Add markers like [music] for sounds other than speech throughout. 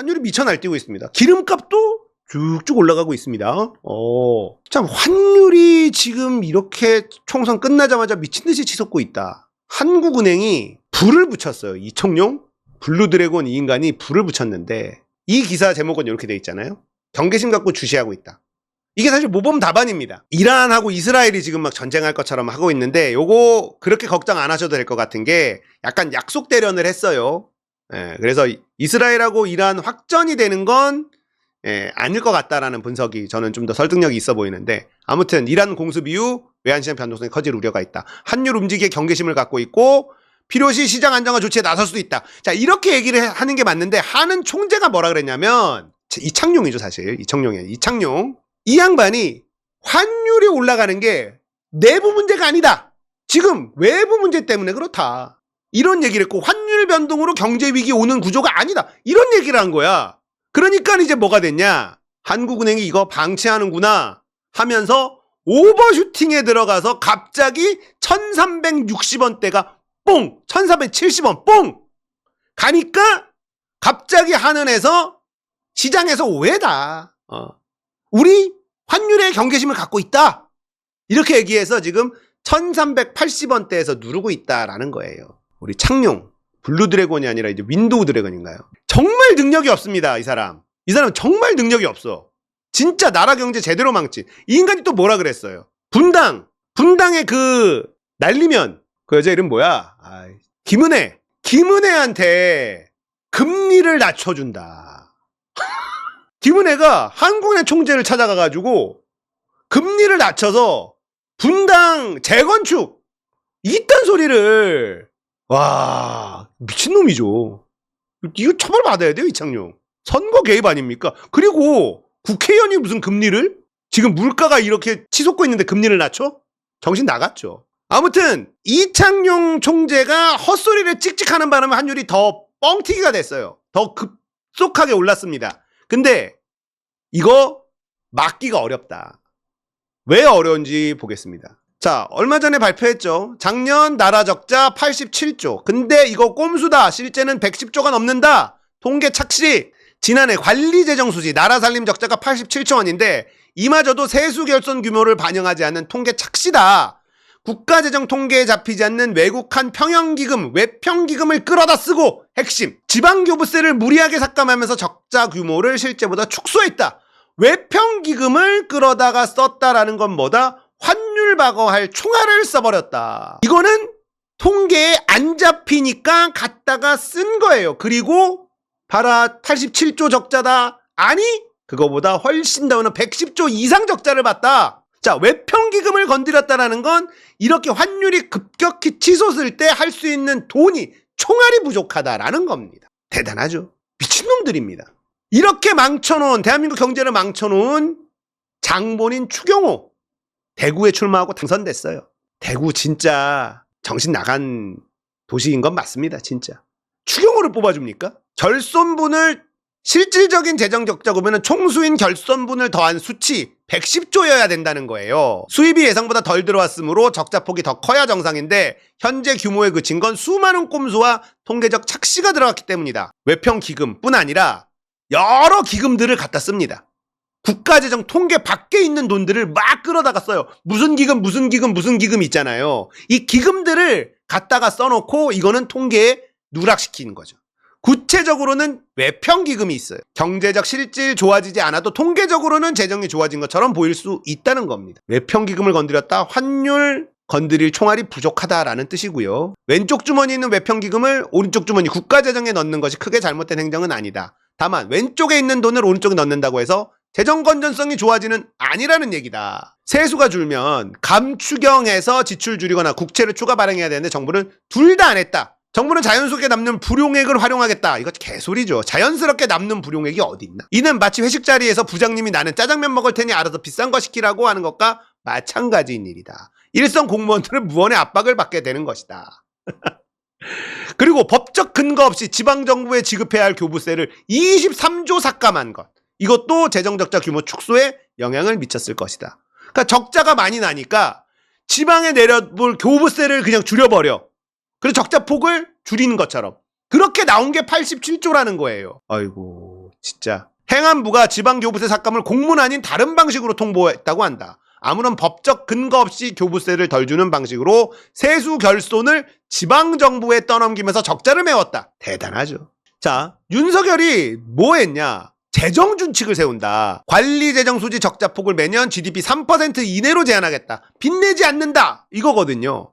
환율이 미쳐 날뛰고 있습니다. 기름값도 쭉쭉 올라가고 있습니다. 어. 참, 환율이 지금 이렇게 총선 끝나자마자 미친 듯이 치솟고 있다. 한국은행이 불을 붙였어요. 이청용? 블루드래곤 이 인간이 불을 붙였는데, 이 기사 제목은 이렇게 돼 있잖아요. 경계심 갖고 주시하고 있다. 이게 사실 모범 답안입니다. 이란하고 이스라엘이 지금 막 전쟁할 것처럼 하고 있는데, 요거 그렇게 걱정 안 하셔도 될 것 같은 게, 약간 약속 대련을 했어요. 예, 그래서 이- 이스라엘하고 이란 확전이 되는 건 예, 아닐 것 같다라는 분석이 저는 좀 더 설득력이 있어 보이는데 아무튼 이란 공습 이후 외환시장 변동성이 커질 우려가 있다. 한율 움직이에 경계심을 갖고 있고 필요시 시장 안정화 조치에 나설 수도 있다. 자 이렇게 얘기를 해- 하는 게 맞는데 하는 총재가 뭐라 그랬냐면 이창용이죠 사실 이창용이에요. 이창용 이 양반이 환율이 올라가는 게 내부 문제가 아니다. 지금 외부 문제 때문에 그렇다. 이런 얘기를 했고 환 율 변동으로 경제 위기 오는 구조가 아니다. 이런 얘기를 한 거야. 그러니까 이제 뭐가 됐냐? 한국은행이 이거 방치하는구나 하면서 오버슈팅에 들어가서 갑자기 1360원대가 뽕! 1370원 뽕! 가니까 갑자기 한은에서 시장에서 오해다. 어. 우리 환율의 경계심을 갖고 있다. 이렇게 얘기해서 지금 1380원대에서 누르고 있다라는 거예요. 우리 창룡 블루 드래곤이 아니라 이제 윈도우 드래곤인가요? 정말 능력이 없습니다, 이 사람. 이 사람 정말 능력이 없어. 진짜 나라 경제 제대로 망친. 이 인간이 또 뭐라 그랬어요? 분당. 분당의 그 날리면 그 여자 이름 뭐야? 아이, 김은혜. 김은혜한테 금리를 낮춰준다. [laughs] 김은혜가 한국의 총재를 찾아가가지고 금리를 낮춰서 분당 재건축 이딴 소리를 와 미친놈이죠. 이거 처벌받아야 돼요 이창용. 선거 개입 아닙니까? 그리고 국회의원이 무슨 금리를 지금 물가가 이렇게 치솟고 있는데 금리를 낮춰? 정신 나갔죠. 아무튼 이창용 총재가 헛소리를 찍찍하는 바람에 환율이 더 뻥튀기가 됐어요. 더 급속하게 올랐습니다. 근데 이거 막기가 어렵다. 왜 어려운지 보겠습니다. 자, 얼마 전에 발표했죠. 작년 나라 적자 87조. 근데 이거 꼼수다. 실제는 110조가 넘는다. 통계 착시. 지난해 관리 재정 수지 나라 살림 적자가 87조 원인데 이마저도 세수 결손 규모를 반영하지 않는 통계 착시다. 국가 재정 통계에 잡히지 않는 외국한 평형기금, 외평기금을 끌어다 쓰고 핵심 지방 교부세를 무리하게 삭감하면서 적자 규모를 실제보다 축소했다. 외평기금을 끌어다가 썼다라는 건 뭐다? 방어할 총알을 써버렸다. 이거는 통계에 안 잡히니까 갖다가 쓴 거예요. 그리고 봐라 87조 적자다. 아니 그거보다 훨씬 더 오는 110조 이상 적자를 봤다. 자 외평기금을 건드렸다라는 건 이렇게 환율이 급격히 치솟을 때 할 수 있는 돈이 총알이 부족하다라는 겁니다. 대단하죠. 미친놈들입니다. 이렇게 망쳐놓은 대한민국 경제를 망쳐놓은 장본인 추경호 대구에 출마하고 당선됐어요. 대구 진짜 정신 나간 도시인 건 맞습니다. 진짜. 추경호를 뽑아줍니까? 결손분을 실질적인 재정 적자 보면은 총수인 결손분을 더한 수치 110조여야 된다는 거예요. 수입이 예상보다 덜 들어왔으므로 적자 폭이 더 커야 정상인데 현재 규모에 그친 건 수많은 꼼수와 통계적 착시가 들어갔기 때문이다. 외평 기금뿐 아니라 여러 기금들을 갖다 씁니다. 국가재정 통계 밖에 있는 돈들을 막 끌어다가 써요. 무슨 기금, 무슨 기금, 무슨 기금 있잖아요. 이 기금들을 갖다가 써놓고 이거는 통계에 누락시키는 거죠. 구체적으로는 외평 기금이 있어요. 경제적 실질 좋아지지 않아도 통계적으로는 재정이 좋아진 것처럼 보일 수 있다는 겁니다. 외평 기금을 건드렸다 환율 건드릴 총알이 부족하다라는 뜻이고요. 왼쪽 주머니에 있는 외평 기금을 오른쪽 주머니 국가 재정에 넣는 것이 크게 잘못된 행정은 아니다. 다만 왼쪽에 있는 돈을 오른쪽에 넣는다고 해서 재정 건전성이 좋아지는 아니라는 얘기다. 세수가 줄면 감추경에서 지출 줄이거나 국채를 추가 발행해야 되는데 정부는 둘 다 안 했다. 정부는 자연스럽게 남는 불용액을 활용하겠다. 이거 개소리죠. 자연스럽게 남는 불용액이 어디 있나? 이는 마치 회식 자리에서 부장님이 나는 짜장면 먹을 테니 알아서 비싼 거 시키라고 하는 것과 마찬가지인 일이다. 일선 공무원들은 무언의 압박을 받게 되는 것이다. [laughs] 그리고 법적 근거 없이 지방정부에 지급해야 할 교부세를 23조 삭감한 것. 이것도 재정적자 규모 축소에 영향을 미쳤을 것이다. 그러니까 적자가 많이 나니까 지방에 내려볼 교부세를 그냥 줄여버려. 그래서 적자 폭을 줄이는 것처럼. 그렇게 나온 게 87조라는 거예요. 아이고. 진짜. 행안부가 지방교부세 삭감을 공문 아닌 다른 방식으로 통보했다고 한다. 아무런 법적 근거 없이 교부세를 덜 주는 방식으로 세수 결손을 지방정부에 떠넘기면서 적자를 메웠다. 대단하죠. 자, 윤석열이 뭐 했냐? 재정 준칙을 세운다. 관리 재정 수지 적자 폭을 매년 GDP 3% 이내로 제한하겠다. 빚내지 않는다. 이거거든요.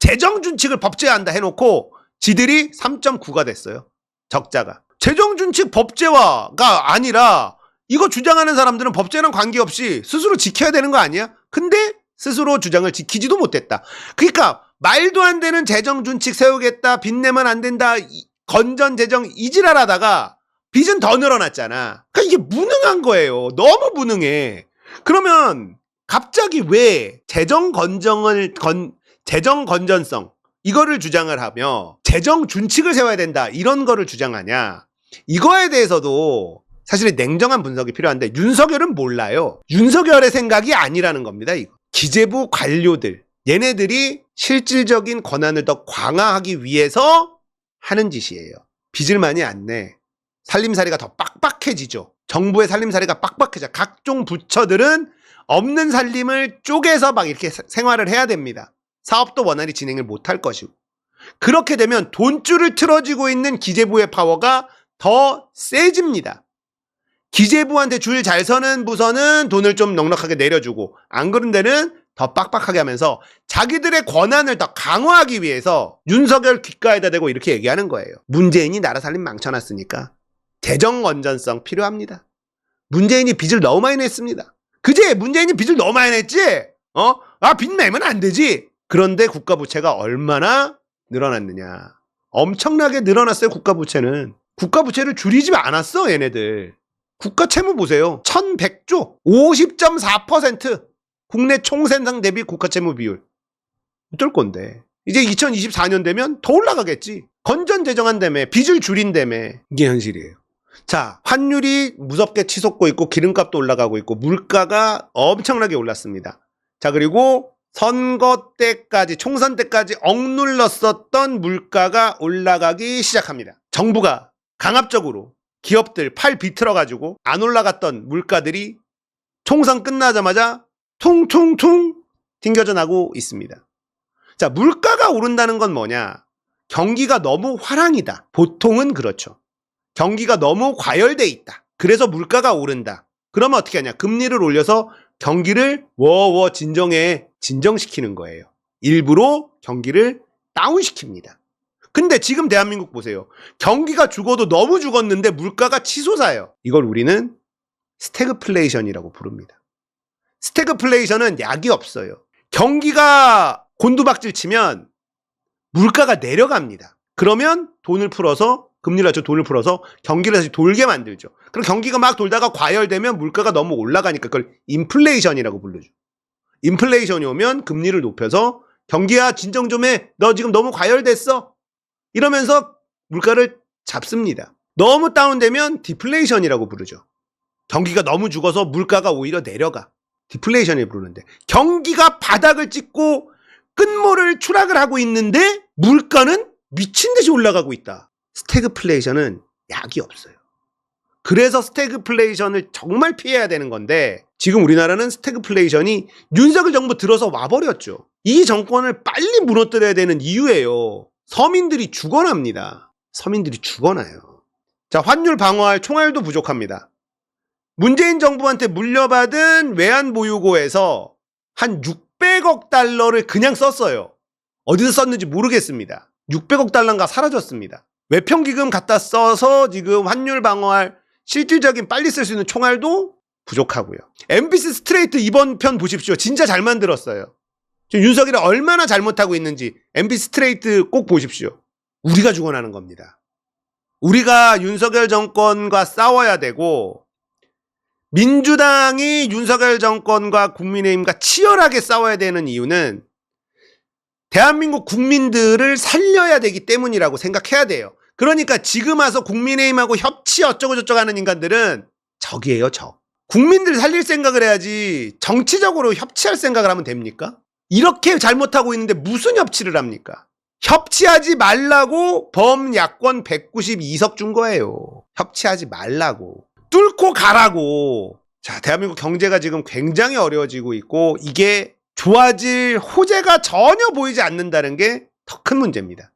재정 준칙을 법제화한다 해놓고 지들이 3.9가 됐어요. 적자가. 재정 준칙 법제화가 아니라 이거 주장하는 사람들은 법제랑 관계없이 스스로 지켜야 되는 거 아니야? 근데 스스로 주장을 지키지도 못했다. 그러니까 말도 안 되는 재정 준칙 세우겠다. 빚내면 안 된다. 이- 건전 재정 이지랄하다가 빚은 더 늘어났잖아. 그러니까 이게 무능한 거예요. 너무 무능해. 그러면 갑자기 왜 재정 건정을 건 재정 건전성 이거를 주장을 하며 재정 준칙을 세워야 된다 이런 거를 주장하냐 이거에 대해서도 사실은 냉정한 분석이 필요한데 윤석열은 몰라요 윤석열의 생각이 아니라는 겁니다 이거 기재부 관료들 얘네들이 실질적인 권한을 더 강화하기 위해서 하는 짓이에요 빚을 많이 안내 살림살이가 더 빡빡해지죠. 정부의 살림살이가 빡빡해져. 각종 부처들은 없는 살림을 쪼개서 막 이렇게 사- 생활을 해야 됩니다. 사업도 원활히 진행을 못할 것이고. 그렇게 되면 돈줄을 틀어지고 있는 기재부의 파워가 더 세집니다. 기재부한테 줄 잘 서는 부서는 돈을 좀 넉넉하게 내려주고 안 그런 데는 더 빡빡하게 하면서 자기들의 권한을 더 강화하기 위해서 윤석열 귓가에다 대고 이렇게 얘기하는 거예요. 문재인이 나라 살림 망쳐놨으니까 재정 건전성 필요합니다. 문재인이 빚을 너무 많이 냈습니다. 그제 문재인이 빚을 너무 많이 냈지? 어? 아, 빚 내면 안 되지? 그런데 국가 부채가 얼마나 늘어났느냐. 엄청나게 늘어났어요, 국가 부채는. 국가 부채를 줄이지 않았어, 얘네들. 국가 채무 보세요. 1100조. 50.4%. 국내 총생산 대비 국가 채무 비율. 어떨 건데. 이제 2024년 되면 더 올라가겠지. 건전 재정한다며, 빚을 줄인다며. 이게 현실이에요. 자, 환율이 무섭게 치솟고 있고 기름값도 올라가고 있고 물가가 엄청나게 올랐습니다. 자, 그리고 선거 때까지 총선 때까지 억눌렀었던 물가가 올라가기 시작합니다. 정부가 강압적으로 기업들 팔 비틀어 가지고 안 올라갔던 물가들이 총선 끝나자마자 퉁퉁퉁 튕겨져 나고 있습니다. 자, 물가가 오른다는 건 뭐냐? 경기가 너무 화랑이다. 보통은 그렇죠. 경기가 너무 과열돼 있다. 그래서 물가가 오른다. 그러면 어떻게 하냐? 금리를 올려서 경기를 워워 진정해 진정시키는 거예요. 일부러 경기를 다운시킵니다. 근데 지금 대한민국 보세요. 경기가 죽어도 너무 죽었는데 물가가 치솟아요. 이걸 우리는 스태그플레이션이라고 부릅니다. 스태그플레이션은 약이 없어요. 경기가 곤두박질 치면 물가가 내려갑니다. 그러면 돈을 풀어서 금리를 낮춰 돈을 풀어서 경기를 다시 돌게 만들죠. 그럼 경기가 막 돌다가 과열되면 물가가 너무 올라가니까 그걸 인플레이션이라고 부르죠. 인플레이션이 오면 금리를 높여서 경기야 진정 좀 해. 너 지금 너무 과열됐어. 이러면서 물가를 잡습니다. 너무 다운되면 디플레이션이라고 부르죠. 경기가 너무 죽어서 물가가 오히려 내려가. 디플레이션을 부르는데 경기가 바닥을 찍고 끝모를 추락을 하고 있는데 물가는 미친 듯이 올라가고 있다. 스태그플레이션은 약이 없어요. 그래서 스태그플레이션을 정말 피해야 되는 건데 지금 우리나라는 스태그플레이션이 윤석열 정부 들어서 와버렸죠. 이 정권을 빨리 무너뜨려야 되는 이유예요. 서민들이 죽어납니다. 서민들이 죽어나요. 자, 환율 방어할 총알도 부족합니다. 문재인 정부한테 물려받은 외환 보유고에서 한 600억 달러를 그냥 썼어요. 어디서 썼는지 모르겠습니다. 600억 달러가 사라졌습니다. 외평기금 갖다 써서 지금 환율 방어할 실질적인 빨리 쓸 수 있는 총알도 부족하고요. MBC 스트레이트 이번 편 보십시오. 진짜 잘 만들었어요. 지금 윤석열이 얼마나 잘못하고 있는지 MBC 스트레이트 꼭 보십시오. 우리가 죽어나는 겁니다. 우리가 윤석열 정권과 싸워야 되고 민주당이 윤석열 정권과 국민의힘과 치열하게 싸워야 되는 이유는 대한민국 국민들을 살려야 되기 때문이라고 생각해야 돼요. 그러니까 지금 와서 국민의힘하고 협치 어쩌고 저쩌고 하는 인간들은 적이에요, 적. 국민들 살릴 생각을 해야지 정치적으로 협치할 생각을 하면 됩니까? 이렇게 잘못하고 있는데 무슨 협치를 합니까? 협치하지 말라고 범야권 192석 준 거예요. 협치하지 말라고. 뚫고 가라고. 자, 대한민국 경제가 지금 굉장히 어려워지고 있고 이게 좋아질 호재가 전혀 보이지 않는다는 게 더 큰 문제입니다.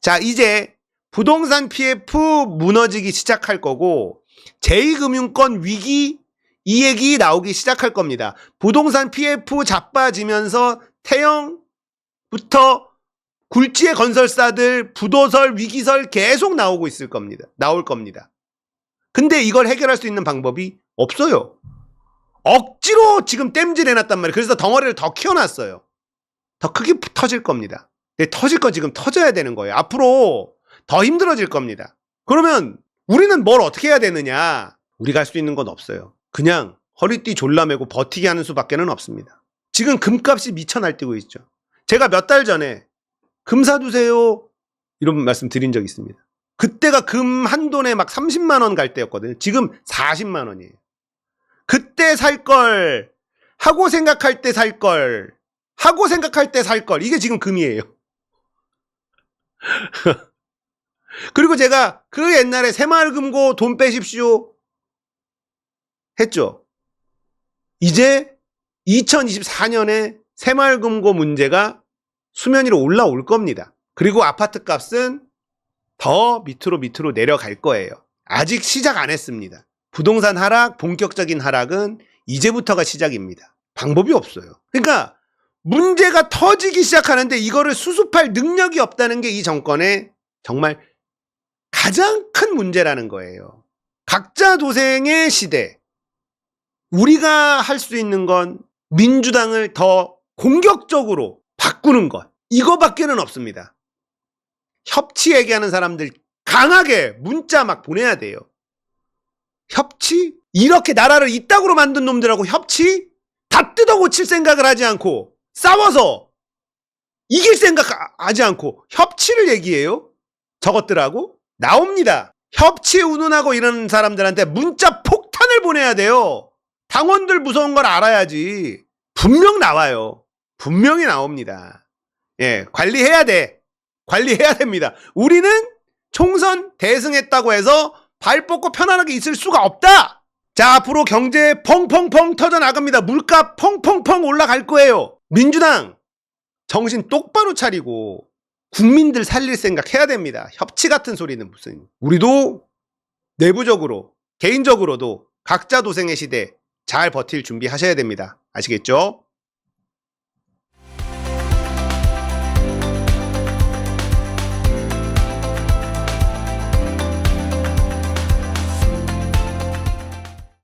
자, 이제 부동산 PF 무너지기 시작할 거고 제2금융권 위기 이 얘기 나오기 시작할 겁니다. 부동산 PF 자빠지면서 태형부터 굴지의 건설사들 부도설 위기설 계속 나오고 있을 겁니다. 나올 겁니다. 근데 이걸 해결할 수 있는 방법이 없어요. 억지로 지금 땜질 해놨단 말이에요. 그래서 덩어리를 더 키워놨어요. 더 크게 터질 겁니다. 근데 터질 거 지금 터져야 되는 거예요. 앞으로 더 힘들어질 겁니다. 그러면 우리는 뭘 어떻게 해야 되느냐? 우리가 할 수 있는 건 없어요. 그냥 허리띠 졸라매고 버티게 하는 수밖에는 없습니다. 지금 금값이 미쳐 날뛰고 있죠. 제가 몇 달 전에 금 사두세요 이런 말씀 드린 적 있습니다. 그때가 금 한 돈에 막 30만 원 갈 때였거든요. 지금 40만 원이에요. 그때 살 걸 하고 생각할 때 살 걸 하고 생각할 때 살 걸 이게 지금 금이에요. [laughs] 그리고 제가 그 옛날에 새마을금고 돈 빼십시오 했죠. 이제 2024년에 새마을금고 문제가 수면 위로 올라올 겁니다. 그리고 아파트 값은 더 밑으로 밑으로 내려갈 거예요. 아직 시작 안 했습니다. 부동산 하락, 본격적인 하락은 이제부터가 시작입니다. 방법이 없어요. 그러니까 문제가 터지기 시작하는데 이거를 수습할 능력이 없다는 게 이 정권의 정말 가장 큰 문제라는 거예요. 각자 도생의 시대. 우리가 할 수 있는 건 민주당을 더 공격적으로 바꾸는 것. 이거밖에는 없습니다. 협치 얘기하는 사람들 강하게 문자 막 보내야 돼요. 협치? 이렇게 나라를 이따구로 만든 놈들하고 협치? 다 뜯어 고칠 생각을 하지 않고 싸워서 이길 생각하지 않고 협치를 얘기해요? 저것들하고? 나옵니다. 협치 운운하고 이런 사람들한테 문자 폭탄을 보내야 돼요. 당원들 무서운 걸 알아야지. 분명 나와요. 분명히 나옵니다. 예, 관리해야 돼. 관리해야 됩니다. 우리는 총선 대승했다고 해서 발 뻗고 편안하게 있을 수가 없다. 자, 앞으로 경제 펑펑펑 터져 나갑니다. 물가 펑펑펑 올라갈 거예요. 민주당 정신 똑바로 차리고 국민들 살릴 생각 해야 됩니다. 협치 같은 소리는 무슨. 우리도 내부적으로, 개인적으로도 각자 도생의 시대 잘 버틸 준비 하셔야 됩니다. 아시겠죠?